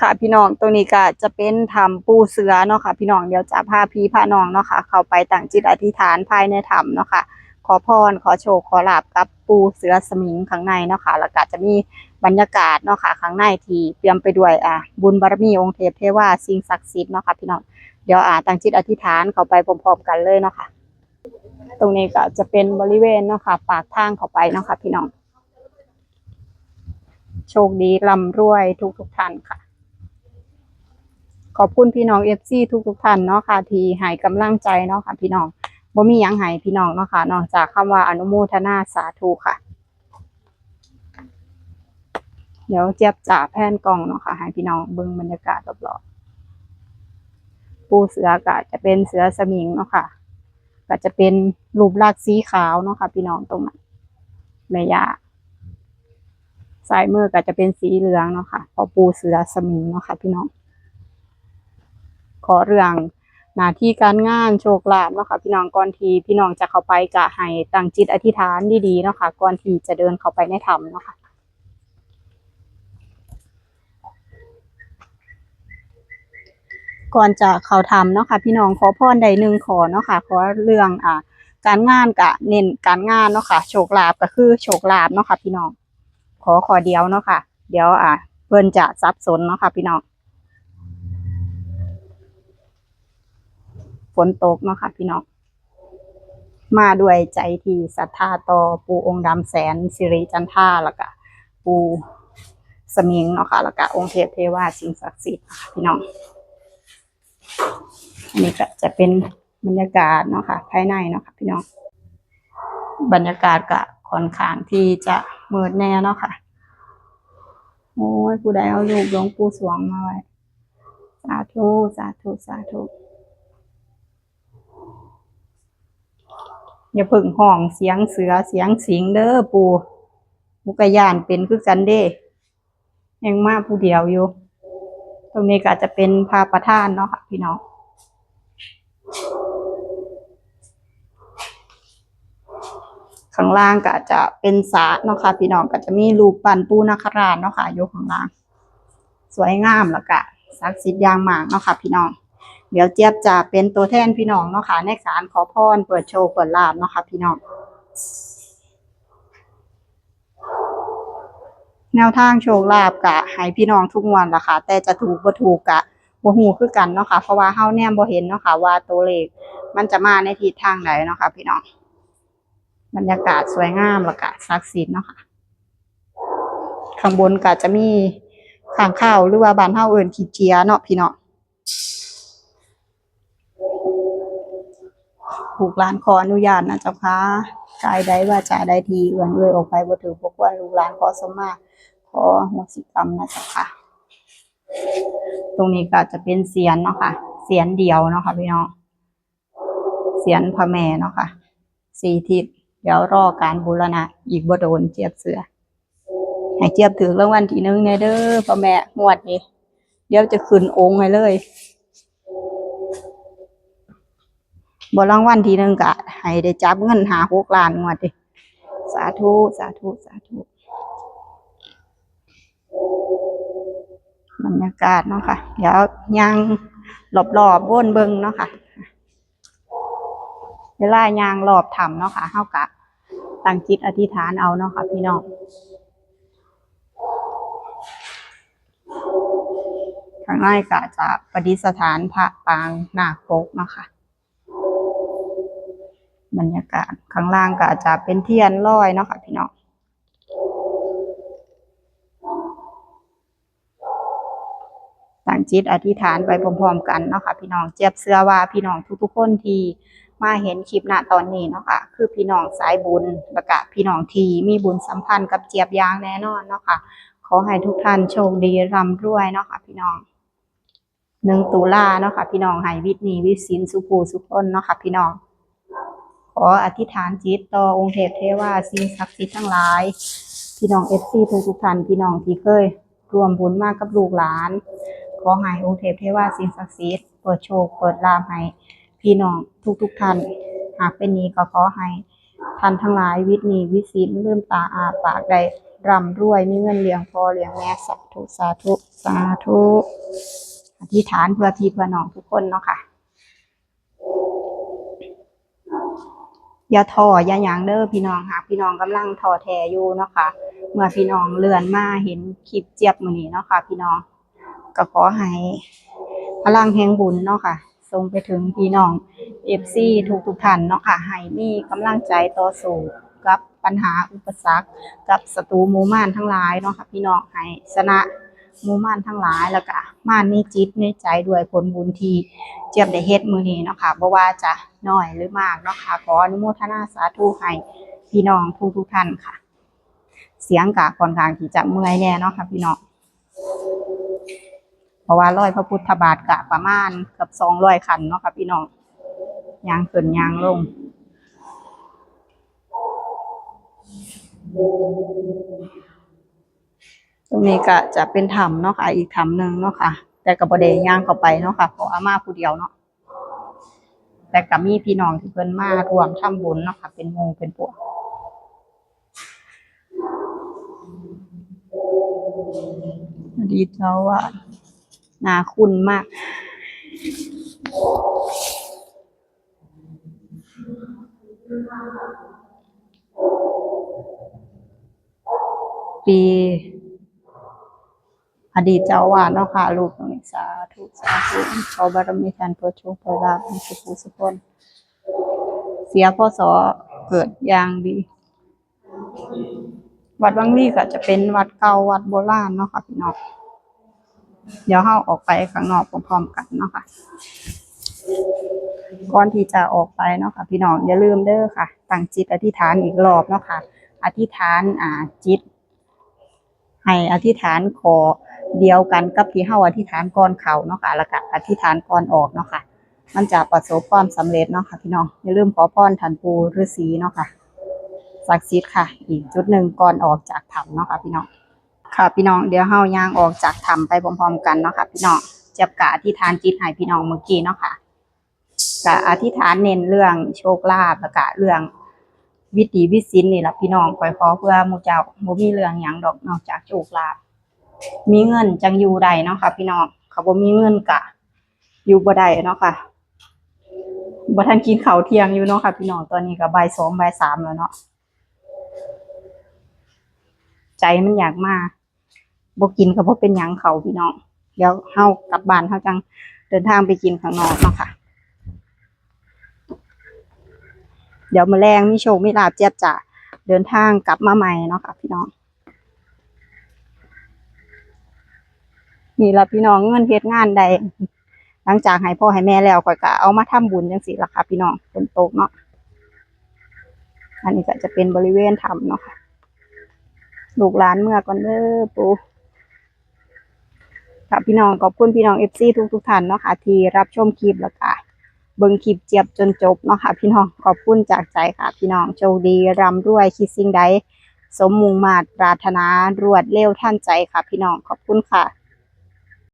ค่ะพี่น้องตรงนี้ก็จะเป็นถ้ำปูเสือเนาะค่ะ พี่น้องเดี๋ยวจะพาพี่พาน้องเนาะค่ะ เข้าไปตั้งจิตอธิษฐานภายในถ้ำเนาะค่ะ ขอพรขอโชคขอลาบกับปูเสือสมิงข้างในเนาะค่ะแล้วก็จะมีบรรยากาศเนาะค่ะข้างในที่เตรียมไปด้วยอ่าบุญบารมีองค์เทพเทวาสิ่งศักดิ์สิทธิ์เนาะค่ะพี่น้องเดี๋ยวอ่าตั้งจิตอธิษฐานเข้าไปพร้อมๆกันเลยเนาะค่ะ ตรงนี้ก็จะเป็นบริเวณเนาะค่ะปากทางเข้าไปเนาะค่ะพี่น้องโชคดีร่ำรวยทุกทุกท่านค่ะ ขอบคุณพี่น้องเอฟซีทุกทุกท่านเนาะค่ะ ที่ให้กำลังใจเนาะค่ะ พี่น้องบ่มียังให้พี่น้องเนาะค่ะนอกจากคำว่าอนุโมทนาสาธุค่ะ เดี๋ยวเจี๊ยบจ่าแผ่นกล่องเนาะค่ะให้พี่น้องเบิ่งบรรยากาศรอบๆปูเสือก็จะเป็นเสือสมิงเนาะค่ะ ก็จะเป็นรูปลักษณ์สีขาวเนาะค่ะ พี่น้องตรงนั้นแม่ยาซ้ายมือก็จะเป็นสีเหลืองเนาะค่ะเพอปูเสือสมิงเนาะค่ะ พี่น้อง ขอเรื่องหน้าที่การงานโชคลาภเนาะค่ะพี่น้องก่อนที่พี่น้องจะเข้าไปก็ให้ตั้งจิตอธิษฐานดีๆเนาะค่ะก่อนที่จะเดินเข้าไปในถ้ำเนาะค่ะก่อนจะเข้าถ้ำเนาะค่ะ พี่น้องขอพรใดหนึ่งขอเนาะค่ะขอเรื่องอ่าการงานกะเน้นการงานเนาะค่ะโชคลาภก็คือโชคลาภเนาะค่ะพี่น้องขอขอเดียวเนาะค่ะ เดี๋ยวอ่าเพิ่นจะสับสนเนาะค่ะพี่น้อง ฝนตกเนาะค่ะพี่น้องมาด้วยใจที่ศรัทธาต่อปูองค์ดำแสนสิริจันทราแล้วก็ปูสมิงเนาะค่ะแล้วก็องค์เทพเทวาสิ่งศักดิ์สิทธิ์ค่ะพี่น้องอันนี้ก็จะเป็นบรรยากาศเนาะค่ะภายในเนาะค่ะพี่น้อง บรรยากาศก็ค่อนข้างที่จะมืดแน่เนาะค่ะ โอ้ยผู้ใดเอารูปหลวงปู่สวงมาไว้ สาธุ สาธุ สาธุ อย่าเพึ่งห้องเสียงเสือเสียงสิงเด้อปูมุกยานเป็นคือกันเด้ยังมาผู้เดียวอยู่ ตรงนี้ก็จะเป็นพาประธานเนาะค่ะพี่น้องข้างล่างก็จะเป็นสระเนาะค่ะพี่น้องก็จะมีรูปปั้นปูนาคราชเนาะค่ะอยู่ข้างล่าง สวยงามแล้วก็ศักดิ์สิทธิ์อย่างมากเนาะค่ะพี่น้อง เดี๋ยวเจี๊ยบจะเป็นตัวแทนพี่น้องเนาะค่ะในการขอพรเปิดโชว์เปิดลาบเนาะค่ะพี่น้องแนวทางโชคลาภกะให้พี่น้องทุกวันละค่ะ แต่จะถูกบ่ถูกกะบ่ฮู้คือกันเนาะค่ะ เพราะว่าเฮาแนมบ่เห็นเนาะค่ะ ว่าตัวเลขมันจะมาในทิศทางใดเนาะค่ะ พี่น้องบรรยากาศสวยงามล้วก็ศักดิ์สิทธิ์เนาะค่ะ ข้างบนก็จะมีข้างข้าวหรือว่าบานเฮาเอิ้นขี้เจียเนาะพี่น้อง ผูกร้านขออนุญาตนะเจ้าค่ะกายใดว่าจาใดทีเอื่อนเอ่ยออกไปบ่ถือพวกว่าลูกหลานขอสมมาขอโหสิกรรมนะเจ้าค่ะ ตรงนี้ก็จะเป็นเสียนเนาะค่ะ เสียนเดียวเนาะค่ะพี่น้อง เสียนพระแม่เนาะค่ะ สี่ทิศเดี๋ยวรอการบูรณะอีกบ่โดนเจี๊ยบเสือให้เจี๊ยบถือรางวัลที่หนึ่งแน่เด้อพ่อแม่งวดนี้ เดี๋ยวจะขึ้นองค์ให้เลย บรางวัลทีหนึ่งกะให้ได้จับเงินหาหกล้านงวดดิสาธุ สาธุ สาธุบรรยากาศเนาะค่ะ เดี๋ยวยังรอบๆวนเบิงเนาะค่ะ เวลายางรอบถ้ำเนาะค่ะเฮากะตั้งจิตอธิษฐานเอาเนาะค่ะ พี่น้องข้างในก็จะประดิษฐานพระปางนาคปกเนาะค่ะ บรรยากาศข้างล่างก็จะเป็นเทียนลอยเนาะค่ะพี่น้องตั้งจิตอธิษฐานไปพร้อมๆกันเนาะค่ะพี่น้องเจี๊ยบเสื้อว่าพี่น้องทุกๆคนที่มาเห็นคลิปหน้าตอนนี้เนาะค่ะ คือพี่น้องสายบุญแล้วก็พี่น้องทีมีบุญสัมพันธ์กับเจี๊ยบยางแน่นอนเนาะค่ะ ขอให้ทุกท่านโชคดีร่ำรวยเนาะค่ะ พี่น้องหนึ่งตุลาเนาะค่ะ พี่น้องให้วิทนีวิสินสุภูสุขนเนาะค่ะ พี่น้อง ออธิษฐานจิตต่อองค์เทพเทวาสิ่งศักดิ์สิทธิ์ทั้งหลาย พี่น้องเอฟซีทุกทุกท่านพี่น้องที่เคยรวมบุญมากกับลูกหลาน ขอให้องค์เทพเทวาสิ่งศักดิ์สิทธิ์เปิดโชคเปิดลาภให้พี่น้องทุกทุกท่านหากเป็นนี้ก็ขอให้ท่านทั้งหลายวิทย์นีวิสินลืมตาอาปากได้ร่ำรวยมีเงินเลี้ยงพอเลี้ยงแม่สาธุสาธุสาธุอธิษฐานเพื่อพี่เพื่อน้องทุกคนเนาะค่ะ อย่าท้ออย่าหยังเด้อพี่น้องค่ะพี่น้องกำลังท้อแท้อยู่เนาะค่ะ เมื่อพี่น้องเลื่อนมาเห็นคลิปเจี๊ยบมือนี้เนาะค่ะ พี่น้องก็ขอให้พลังแห่งบุญเนาะค่ะส่งไปถึงพี่น้อง FC ทุกทุกท่านเนาะค่ะให้มีกำลังใจต่อสู้กับปัญหาอุปสรรค กับศัตรูหมู่ม่านทั้งหลายเนาะค่ะพี่น้องให้ชนะ มู่ม่านทั้งหลายแล้วก็ม่านในจิตในใจด้วยผลบุญที่เจียบได้เฮ็ดมือนี้เนาะค่ะบ่ว่าจะน้อยหรือมากเนาะค่ะขออนุโมทนาสาธุให้พี่น้องทุกทุกท่านค่ะ เสียงกะค่อนข้างที่จะเมื่อยแน่เนาะค่ะพี่น้องเพราะว่าร้อยพระพุทธบาทกะประมาณเกือบ200คันเนาะค่ะพี่น้องยางขึ้นยางลง ตรงนี้ก็จะเป็นถ้ำเนาะค่ะ อีกถ้ำหนึ่งเนาะค่ะ แต่กับบไดย่างเข้าไปเนาะค่ะเพราะอาม่าผู้เดียวเนาะแต่กับมีพี่น้องที่เพิ่นมารวมทำบุญเนาะค่ะ เป็นมูเป็นพวกอดีตเจ้าว่านาคุณมากปี อดีตเจ้าอาวาสเนาะค่ะลูกตรงนี้สาธุสาธุขอบารมีท่านโปรดโชคโปรดลาภให้สุขสุขคนเสียพ่อสอเกิดอย่างดี วัดวังลี่ก็จะเป็นวัดเก่าวัดโบราณเนาะค่ะพี่น้องเดี๋ยวเฮาออกไปข้างนอกพร้อมๆกันเนาะค่ะก่อนที่จะออกไปเนาะค่ะ พี่น้องอย่าลืมเด้อค่ะตั้งจิตอธิษฐานอีกรอบเนาะค่ะ อธิษฐานอ่าจิต ให้อธิษฐานขอ เดียวกันกับที่เฮาอธิษฐานก่อนเขาเนาะค่ะแล้วก็อธิษฐานก่อนออกเนาะค่ะ มันจะประสบความสำเร็จเนาะค่ะพี่น้องอย่าลืมขอพรท่านปู่ฤาษีเนาะค่ะศักดิ์สิทธิ์ค่ะ อีกจุดหนึ่งก่อนออกจากถ้ำเนาะค่ะพี่น้องค่ะพี่น้องเดี๋ยวเฮาย่างออกจากถ้ำไปพร้อมๆกันเนาะค่ะพี่น้องเจ็บกะอธิษฐานจิตให้พี่น้องเมื่อกี้เนาะค่ะกะอธิษฐานเน้นเรื่องโชคลาภแล้วก็เรื่องวิถีวิสินนี่แหละพี่น้องคอยขอเพื่อมู่เจ้าบ่มีเรื่องหยังดอกนอกจากโชคลาภ มีเงินจังอยู่ได้เนาะค่ะ พี่น้องเขาบ่มีเงินกะ อยู่บ่ได้เนาะค่ะบ่ทันกินข้าวเที่ยงอยู่เนาะค่ะ พี่น้องตอนนี้ก็บ่ายสองบ่ายสามแล้วเนาะใจมันอยากมาบ่กินก็บ่เป็นหยังเขาพี่น้องเดี๋ยวเฮากลับบ้านเฮาจังเดินทางไปกินข้างนอกเนาะค่ะ เดี๋ยวมื้อแรงมีโชคมีลาบเจี๊ยบจะเดินทางกลับมาใหม่เนาะค่ะ พี่น้อง นี่ละพี่น้องเงินเฮ็ดงานใดหลังจากให้พ่อให้แม่แล้วก็ก็เอามาทำบุญจังซี่ละค่ะพี่น้องฝนตกเนาะอันนี้ก็จะเป็นบริเวณถ้ำเนาะค่ะลูกหลานเมื่อก่อนเด้อปูค่ะพี่น้องขอบคุณพี่น้อง FC ทุกทุกท่านเนาะค่ะที่รับชมคลิปแล้วก็เบิ่งคลิปเจี๊ยบจนจบเนาะค่ะ พี่น้องขอบคุณจากใจค่ะ พี่น้องโชคดีร่ำรวยคิดสิ่งใดสมมุงมาตรปรารถนารวดเร็วท่านใจค่ะ พี่น้องขอบคุณค่ะ